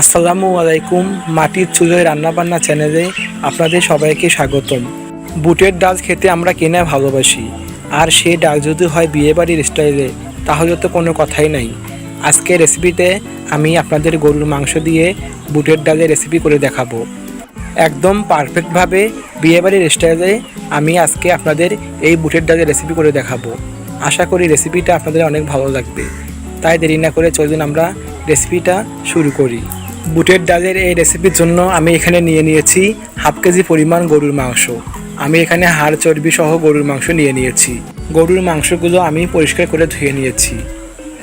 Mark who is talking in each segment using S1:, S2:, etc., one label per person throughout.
S1: আসসালামু আলাইকুম, মাটির চুলোয় রান্নাবান্না চ্যানেলে আপনাদের সবাইকে স্বাগতম। বুটের ডাল খেতে আমরা কেনা ভালোবাসি, আর সে ডাল যদি হয় বিয়েবাড়ির স্টাইলে, তাহলে তো কোনো কথাই নাই। আজকে রেসিপিতে আমি আপনাদের গরুর মাংস দিয়ে বুটের ডালের রেসিপি করে দেখাবো। একদম পারফেক্টভাবে বিয়েবাড়ির স্টাইলে আমি আজকে আপনাদের এই বুটের ডালের রেসিপি করে দেখাবো। আশা করি রেসিপিটা আপনাদের অনেক ভালো লাগবে। তাই দেরি না করে চলুন আমরা রেসিপিটা শুরু করি। বুটের ডালের এই রেসিপির জন্য আমি এখানে নিয়ে নিয়েছি হাফ কেজি পরিমাণ গরুর মাংস। আমি এখানে হাড় চর্বি সহ গরুর মাংস নিয়ে নিয়েছি। গরুর মাংসগুলো আমি পরিষ্কার করে ধুয়ে নিয়েছি।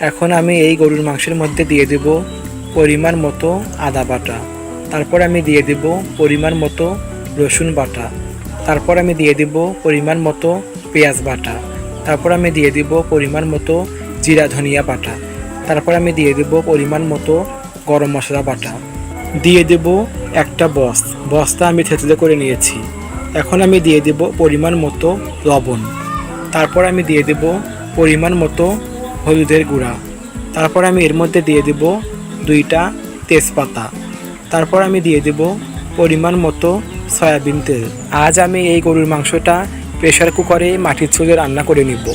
S1: এখন আমি এই গরুর মাংসের মধ্যে দিয়ে দেব পরিমাণ মতো আদা বাটা। তারপর আমি দিয়ে দেব পরিমাণ মতো রসুন বাটা। তারপর আমি দিয়ে দেব পরিমাণ মতো পেঁয়াজ বাটা। তারপর আমি দিয়ে দেব পরিমাণ মতো জিরা ধনিয়া বাটা। তারপর আমি দিয়ে দেব পরিমাণ মতো গরম মশলা বাটা। দিয়ে দেব একটা বস বস্তা আমি থেতলে করে নিয়েছি। এখন আমি দিয়ে দেব পরিমাণ মতো লবণ। তারপর আমি দিয়ে দেব পরিমাণ মতো হলুদের গুঁড়া। তারপর আমি এর মধ্যে দিয়ে দেব দুইটা তেজপাতা। তারপর আমি দিয়ে দেব পরিমাণ মতো সয়াবিন তেল। আজ আমি এই গরুর মাংসটা প্রেশার কুকারে মাটির চুলে রান্না করে নিব।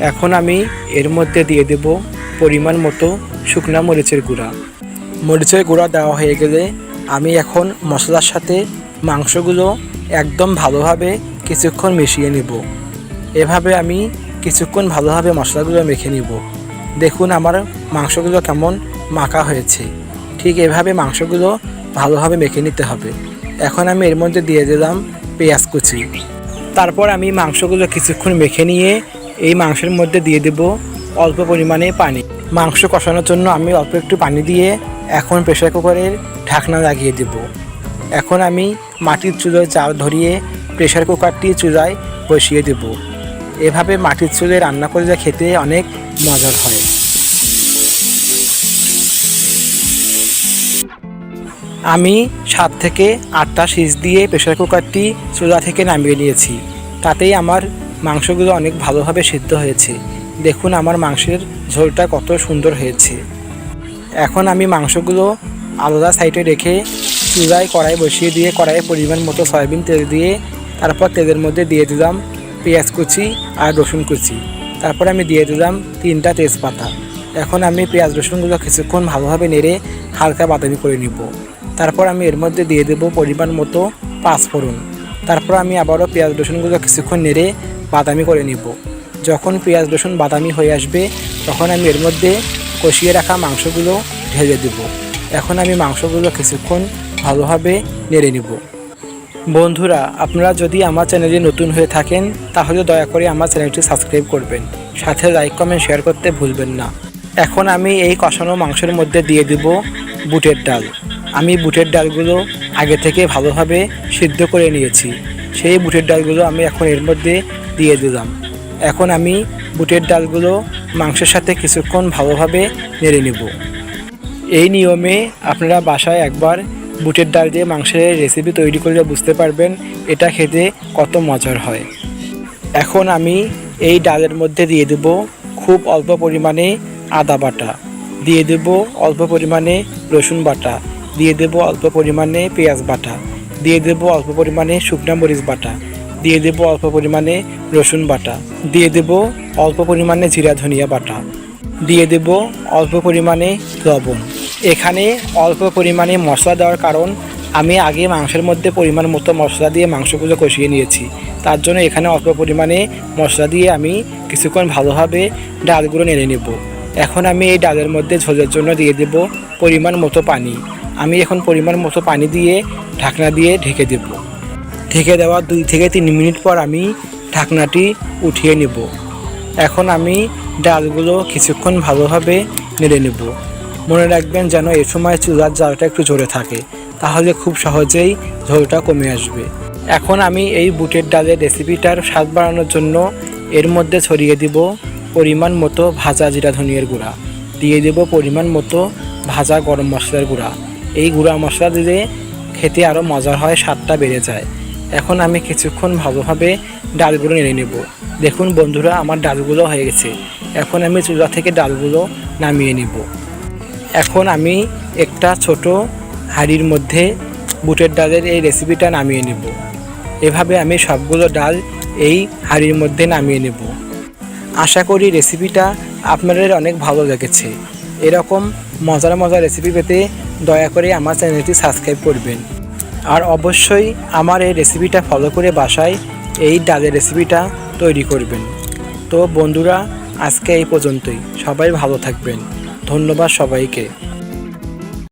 S1: এখন আমি এর মধ্যে দিয়ে দেব পরিমাণ মতো শুকনা মরিচের গুঁড়া। মরিচের গুঁড়া দেওয়া হয়ে গেলে আমি এখন মশলার সাথে মাংসগুলো একদম ভালোভাবে কিছুক্ষণ মিশিয়ে নেব। এভাবে আমি কিছুক্ষণ ভালোভাবে মশলাগুলো মেখে নিব। দেখুন আমার মাংসগুলো কেমন মাখা হয়েছে। ঠিক এভাবে মাংসগুলো ভালোভাবে মেখে নিতে হবে। এখন আমি এর মধ্যে দিয়ে দিলাম পেঁয়াজ কুচি। তারপর আমি মাংসগুলো কিছুক্ষণ মেখে নিয়ে এই মাংসের মধ্যে দিয়ে দেব অল্প পরিমাণে পানি। মাংস কষানোর জন্য আমি অল্প একটু পানি দিয়ে এখন প্রেশার কুকারের ঢাকনা লাগিয়ে দেব। এখন আমি মাটির চুলোয় চাল ধরিয়ে প্রেশার কুকারটি চুলায় বসিয়ে দেব। এভাবে মাটির চুলে রান্না করলে খেতে অনেক মজার হয়। আমি সাত থেকে আটটা সিজ দিয়ে প্রেশার কুকারটি চুলা থেকে নামিয়ে নিয়েছি। তাতেই আমার মাংসগুলো অনেক ভালোভাবে সিদ্ধ হয়েছে। দেখুন আমার মাংসের ঝোলটা কত সুন্দর হয়েছে। এখন আমি মাংসগুলো আলাদা সাইডে রেখে চুলায় কড়াই বসিয়ে দিয়ে কড়াইয়ে পরিমাণ মতো সয়াবিন তেল দিয়ে তারপর তেলের মধ্যে দিয়ে দিলাম পেঁয়াজ কুচি আর রসুন কুচি। তারপর আমি দিয়ে দিলাম তিনটা তেজপাতা। এখন আমি পেঁয়াজ রসুনগুলো কিছুক্ষণ ভালোভাবে নেড়ে হালকা বাদামি করে নিব। তারপর আমি এর মধ্যে দিয়ে দেবো পরিমাণ মতো পাঁচফোড়ন। তারপর আমি আবারও পেঁয়াজ রসুনগুলো কিছুক্ষণ নেড়ে বাদামি করে নিব। যখন পেঁয়াজ রসুন বাদামি হয়ে আসবে, তখন আমি এর মধ্যে কষিয়ে রাখা মাংসগুলো ঢেলে দেব। এখন আমি মাংসগুলো কিছুক্ষণ ভালোভাবে নেড়ে নিব। বন্ধুরা, আপনারা যদি আমার চ্যানেলে নতুন হয়ে থাকেন, তাহলে দয়া করে আমার চ্যানেলটি সাবস্ক্রাইব করবেন। সাথে লাইক, কমেন্ট, শেয়ার করতে ভুলবেন না। এখন আমি এই কষানো মাংসের মধ্যে দিয়ে দেব বুটের ডাল। আমি বুটের ডালগুলো আগে থেকে ভালোভাবে সিদ্ধ করে নিয়েছি। সেই বুটের ডালগুলো আমি এখন এর মধ্যে দিয়ে দিলাম। এখন আমি বুটের ডালগুলো মাংসের সাথে কিছুক্ষণ ভালোভাবে নেড়ে নেব। এই নিয়মে আপনারা বাসায় একবার বুটের ডাল দিয়ে মাংসের রেসিপি তৈরি করলে বুঝতে পারবেন এটা খেতে কত মজার হয়। এখন আমি এই ডালের মধ্যে দিয়ে দেব খুব অল্প পরিমাণে আদা বাটা, দিয়ে দেব অল্প পরিমাণে রসুন বাটা, দিয়ে দেব অল্প পরিমাণে পেঁয়াজ বাটা, দিয়ে দেব অল্প পরিমাণে শুকনা মরিচ বাটা দিয়ে দেব অল্প পরিমাণে রসুন বাটা। দিয়ে দেব অল্প পরিমাণে জিরা ধনিয়া বাটা। দিয়ে দেব অল্প পরিমাণে লবণ। এখানে অল্প পরিমাণে মশলা দেওয়ার কারণ, আমি আগে মাংসের মধ্যে পরিমাণ মতো মশলা দিয়ে মাংসগুলো কষিয়ে নিয়েছি। তার জন্য এখানে অল্প পরিমাণে মশলা দিয়ে আমি কিছুক্ষণ ভালোভাবে ডালগুলো নেড়ে নেব। এখন আমি এই ডালের মধ্যে ঝোলের জন্য দিয়ে দেব পরিমাণ মতো পানি। আমি এখন পরিমাণ মতো পানি দিয়ে ঢাকনা দিয়ে ঢেকে দেব। ঢেকে দেওয়ার দুই থেকে তিন মিনিট পর আমি ঢাকনাটি উঠিয়ে নেব। এখন আমি ডালগুলো কিছুক্ষণ ভালোভাবে নেড়ে নেব। মনে রাখবেন যেন এ সময় চুলার জালটা একটু জোরে থাকে, তাহলে খুব সহজেই ঝোলটা কমে আসবে। এখন আমি এই বুটের ডালের রেসিপিটার স্বাদ বাড়ানোর জন্য এর মধ্যে ছড়িয়ে দিব পরিমাণ মতো ভাজা জিরা ধনিয়ার গুঁড়া, দিয়ে দেব পরিমাণ মতো ভাজা গরম মশলার গুঁড়া। এই গুঁড়া মশলা দিলে খেতে আরও মজার হয়, স্বাদটা বেড়ে যায়। এখন আমি কিছুক্ষণ ভালোভাবে ডালগুলো নেড়ে নেব। দেখুন বন্ধুরা, আমার ডালগুলো হয়ে গেছে। এখন আমি চুলা থেকে ডালগুলো নামিয়ে নিব। এখন আমি একটা ছোট হাঁড়ির মধ্যে বুটের ডালের এই রেসিপিটা নামিয়ে নেব। এভাবে আমি সবগুলো ডাল এই হাঁড়ির মধ্যে নামিয়ে নেব। আশা করি রেসিপিটা আপনাদের অনেক ভালো লেগেছে। এরকম মজার মজার রেসিপি পেতে দয়া করে আমার চ্যানেলটি সাবস্ক্রাইব করবেন। আর অবশ্যই আমার এই রেসিপিটা ফলো করে বাসায় এই ডালের রেসিপিটা তৈরি করবেন। তো বন্ধুরা, আজকে এই পর্যন্তই। সবাই ভালো থাকবেন। ধন্যবাদ সবাইকে।